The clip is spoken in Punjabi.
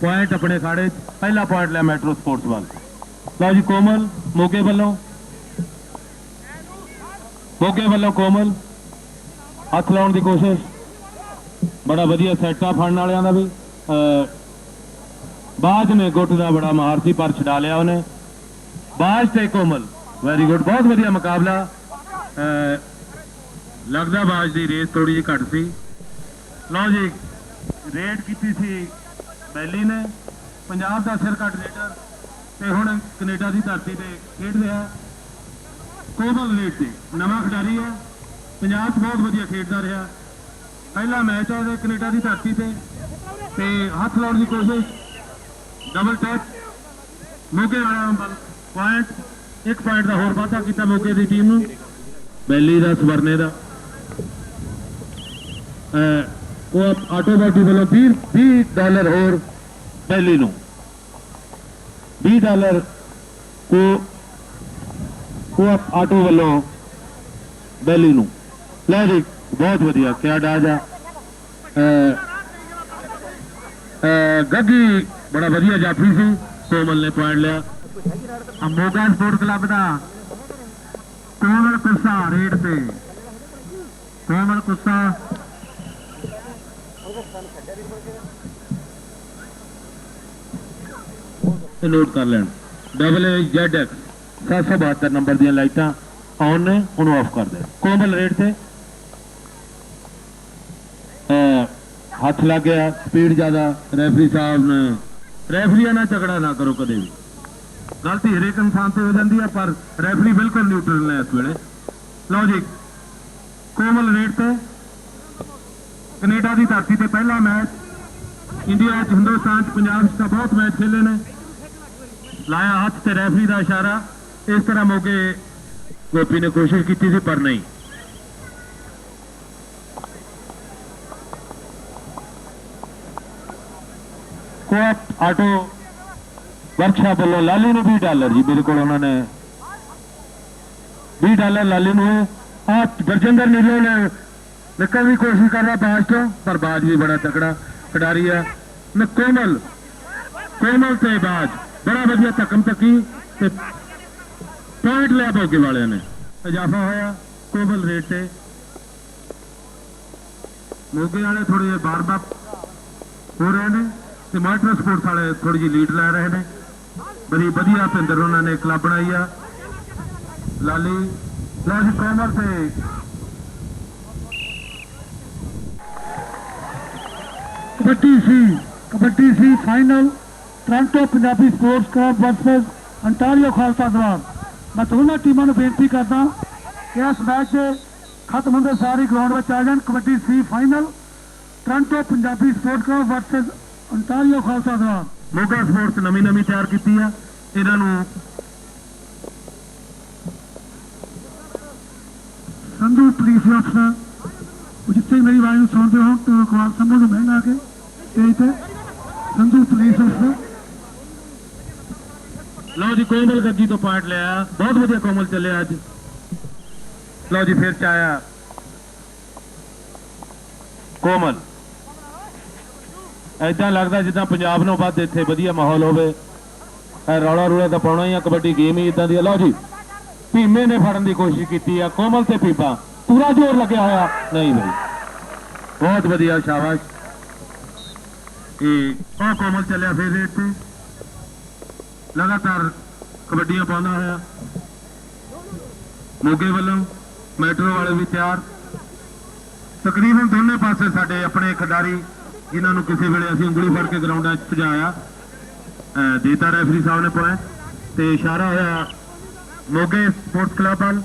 ਪੁਆਇੰਟ ਆਪਣੇ ਖਾੜੇ 'ਚ। ਪਹਿਲਾ ਪੁਆਇੰਟ ਲਿਆ ਮੈਟਰੋ ਸਪੋਰਟਸ ਵੱਲ। ਲਓ ਜੀ, ਕੋਮਲ, ਮੋਗੇ ਵੱਲੋਂ। ਮੋਗੇ ਵੱਲੋਂ ਕੋਮਲ, ਹੱਥ ਲਾਉਣ ਦੀ ਕੋਸ਼ਿਸ਼। ਬੜਾ ਵਧੀਆ ਸੈੱਟ ਆ ਫੜਨ ਵਾਲਿਆਂ ਦਾ ਵੀ। ਬਾਜ ਨੇ ਗੁੱਟ ਦਾ ਬੜਾ ਮਾਰ ਸੀ ਪਰ ਛਡਾ ਲਿਆ ਉਹਨੇ। ਬਾਜ ਤੇ ਕੋਮਲ ਵੈਰੀ ਗੁੱਡ ਬਹੁਤ ਵਧੀਆ ਮੁਕਾਬਲਾ। ਲੱਗਦਾ ਬਾਜ ਦੀ ਰੇਸ ਥੋੜੀ ਜਿਹੀ ਘੱਟ ਸੀ। ਲਓ ਜੀ ਰੇਡ ਕੀਤੀ ਸੀ ਬੈਲੀ ਨੇ, ਪੰਜਾਬ ਦਾ ਸਿਰ ਕੱਟ ਰੇਡਰ ਤੇ ਹੁਣ ਕੈਨੇਡਾ ਦੀ ਧਰਤੀ ਤੇ ਖੇਡ ਰਿਹਾ। ਕੋਮਲ ਰੇਟ ਤੇ ਨਵਾਂ ਖਿਡਾਰੀ ਹੈ। ਪੰਜਾਬ 'ਚ ਬਹੁਤ ਵਧੀਆ ਖੇਡਦਾ ਰਿਹਾ। ਪਹਿਲਾ ਮੈਚ ਹੈ ਉਹਦੇ ਕੈਨੇਡਾ ਦੀ ਧਰਤੀ ਤੇ ਤੇ ਹੱਥ ਲਾਉਣ ਦੀ ਕੋਸ਼ਿਸ਼। ਡਬਲ ਟੱਚ ਮੋਗੇ ਵਾਲਾ ਪੁਆਇੰਟ ਇੱਕ ਪੁਆਇੰਟ ਦਾ ਹੋਰ ਵਾਧਾ ਕੀਤਾ ਮੋਗੇ ਦੀ ਟੀਮ ਨੂੰ। ਬੈਲੀ ਦਾ, ਸਵਰਨੇ ਦਾ। ਅਹ ਉਹ ਆਟੋਮੈਟਿਕ ਵੱਲੋਂ 20 20 ਡਾਲਰ ਹੋਰ ਬੈਲੀ ਨੂੰ 20 ਡਾਲਰ ਕੋ ਕੋ ਆਟੋ ਵੱਲੋਂ ਬੈਲੀ ਨੂੰ। ਲੈ ਜੀ, ਬਹੁਤ ਵਧੀਆ, ਕਿਆ ਡਾਜ ਆ। ਗੱਗੀ, ਬੜਾ ਵਧੀਆ ਜਾਫੀ ਸੀ ਕੋਮਲ ਨੇ ਪੁਆਇੰਟ ਲਿਆ। ਆ ਸਪੋਰਟ ਕਲੱਬ ਦਾ ਕੋਮਲ ਕੁੱਸਾ ਰੇਡ ਤੇ। ਕੋਮਲ ਕੁੱਸਾ। ਇਹ ਨੋਟ ਕਰ ਲੈਣ। Double A Z X 772 number ਦੀਆਂ ਲਾਈਟਾਂ ਔਨ ਨੇ ਉਹਨੂੰ ਆਫ ਕਰ ਦੇ। ਕੋਮਲ ਰੇਟ ਤੇ। ਹੱਥ ਲੱਗ ਗਿਆ ਸਪੀਡ ਜ਼ਿਆਦਾ ਰੈਫਰੀ ਸਾਹਿਬ ਨੇ। ਰੈਫਰੀਆਂ ਨਾਲ ਝਗੜਾ ਨਾ ਕਰੋ ਕਦੇ ਵੀ। ਗਲਤੀ ਹਰੇਕ ਇਨਸਾਨ ਤੇ ਹੋ ਜਾਂਦੀ ਹੈ ਪਰ ਰੈਫਰੀ ਬਿਲਕੁਲ ਨਿਊਟਰਲ ਹੈ ਇਸ ਵੇਲੇ। ਲਓ ਜੀ, ਕੋਮਲ ਰੇਟ ਤੇ। ਕੈਨੇਡਾ ਦੀ ਧਰਤੀ ਤੇ ਪਹਿਲਾ ਮੈਚ ਇੰਡੀਆ ਚ ਹਿੰਦੁਸਤਾਨ ਚ ਪੰਜਾਬ ਚ ਤਾਂ ਬਹੁਤ ਮੈਚ ਖੇਲੇ ਨੇ। ਲਾਇਆ ਹੱਥ ਤੇ ਰੈਫਰੀ ਦਾ ਇਸ਼ਾਰਾ। ਇਸ ਤਰ੍ਹਾਂ ਮੌਕੇ ਗੋਪੀ ਨੇ ਕੋਸ਼ਿਸ਼ ਕੀਤੀ ਸੀ, ਪਰ ਨਹੀਂ। ਕੋਪ ਆਟੋ ਵਰਕਸ਼ਾਪ ਵੱਲੋਂ ਲਾਲੀ ਨੂੰ 20 ਡਾਲਰ ਜੀ ਬਿਲਕੁਲ ਉਹਨਾਂ ਨੇ 20 ਡਾਲਰ ਲਾਲੀ ਨੂੰ। ਆ ਗਰਜਿੰਦਰ ਨੀਲੋ ਨੇ ਨਿਕਲਣ ਦੀ ਕੋਸ਼ਿਸ਼ ਕਰ ਰਿਹਾ ਬਾਜ ਤੋਂ ਪਰ ਬਾਜ ਵੀ ਬੜਾ ਤਕੜਾ ਖਿਡਾਰੀ ਆ। ਨੇ ਕੋਮਲ ਕੋਮਲ ਤੇ ਬਾਜ ਬੜਾ ਵਧੀਆ ਧੱਕਮ ਤੱਕੀ ਤੇ ਪੁਆਇੰਟ ਲਿਆ ਭੋਗੇ ਵਾਲਿਆਂ ਨੇ। ਇਜਾਫਾ ਹੋਇਆ, ਕੋਮਲ ਰੇਟ ਤੇ। ਮੋਗੇ ਵਾਲੇ ਥੋੜੇ ਜਿਹੇ ਬਾਰ-ਬਾਰ ਹੋ ਰਹੇ ਨੇ ਤੇ ਮਾਸਟਰ ਸਪੋਰਟਸ ਵਾਲੇ ਥੋੜੀ ਜਿਹੀ ਲੀਡ ਲੈ ਰਹੇ ਨੇ। ਬੜੀ ਵਧੀਆ ਭਿੰਦਰ ਉਹਨਾਂ ਨੇ ਕਲੱਬ ਬਣਾਈ ਆ। ਲਾਲੀ ਲਾਲੀ ਕੋਮਲ ਤੇ। ਕਬੱਡੀ ਸੀ ਕਬੱਡੀ ਸੀ final Toronto Punjabi sports club versus Ontario Khalsa ਦਵਾਰ ਮੈਂ ਦੋਨਾਂ ਟੀਮਾਂ ਨੂੰ ਬੇਨਤੀ ਕਰਦਾ ਕਿ ਇਸ ਮੈਚ ਖਤਮ ਹੁੰਦੇ ਸਾਰੀ ਗਰਾਊਂਡ ਵਿੱਚ ਆ ਜਾਣ ਕਬੱਡੀ ਸੀ final Toronto Punjabi sports club versus Ontario Khalsa ਦਵਾਰ ਮੋਗਾ ਸਪੋਰਟਸ ਨਵੀਂ ਨਵੀਂ ਤਿਆਰ ਕੀਤੀ ਆ। ਇਹਨਾਂ ਨੂੰ ਸੰਧੂ ਪੁਲਿਸ ਅਫਸਰ ਜਿੱਥੇ ਮੇਰੀ ਆਵਾਜ਼ ਨੂੰ ਸੁਣਦੇ ਹੋ ਤਾਂ ਕੁਮਾਰ ਸੰਧੂ ਨੂੰ ਮਹਿੰਗਾ ਕੇ ਤੇ ਸੰਧੂ ਪੁਲਿਸ ਅਫਸਰ ਲਓ ਜੀ, ਕੋਮਲ ਗੱਗੀ ਤੋਂ ਪਾਰਟ ਲਿਆ। ਬਹੁਤ ਵਧੀਆ ਕੋਮਲ ਚੱਲਿਆ ਅੱਜ। ਲਓ ਜੀ, ਫਿਰ ਚ ਆਇਆ ਕੋਮਲ। ਐਦਾਂ ਲੱਗਦਾ ਜਿੱਦਾਂ ਪੰਜਾਬ ਨੂੰ ਵੱਧ ਇੱਥੇ ਵਧੀਆ ਮਾਹੌਲ ਹੋਵੇ। ਇਹ ਰੌਲਾ ਰੂਲਾ ਤਾਂ ਪਾਉਣਾ ਹੀ ਆ, ਕਬੱਡੀ ਗੇਮ ਹੀ ਇਦਾਂ ਦੀ ਆ। ਲਓ ਜੀ, ਭੀਮੇ ਨੇ ਫੜਨ ਦੀ ਕੋਸ਼ਿਸ਼ ਕੀਤੀ ਆ। ਕੋਮਲ ਤੇ ਪੀਪਾ ਪੂਰਾ ਜ਼ੋਰ ਲੱਗਿਆ ਹੋਇਆ। ਨਹੀਂ ਬਈ। ਬਹੁਤ ਵਧੀਆ, ਸ਼ਾਬਾਸ਼। ਇਹ ਕੋਮਲ ਚੱਲਿਆ ਫਿਰ ਰੇਟ ਤੇ ਲਗਾਤਾਰ ਕਬੱਡੀਆਂ ਪਾਉਂਦਾ ਹੋਇਆ। ਮੋਗੇ ਵੱਲੋਂ ਮੈਟਰੋ ਵਾਲੇ ਵੀ ਤਿਆਰ। ਤਕਰੀਬਨ ਦੋਨੇ ਪਾਸੇ ਸਾਡੇ ਆਪਣੇ ਖਿਡਾਰੀ, ਜਿਨ੍ਹਾਂ ਨੂੰ ਕਿਸੇ ਵੇਲੇ ਅਸੀਂ ਉਂਗਲੀ ਫੜ ਕੇ ਗਰਾਊਂਡਾਂ 'ਚ ਭਜਾਇਆ, ਅਹ ਦੇਤਾ ਰੈਫਰੀ ਸਾਹਿਬ ਨੇ ਪੁਆਇੰਟ। ਤੇ ਇਸ਼ਾਰਾ ਹੋਇਆ ਮੋਗੇ ਸਪੋਰਟਸ ਕਲੱਬ ਵੱਲ।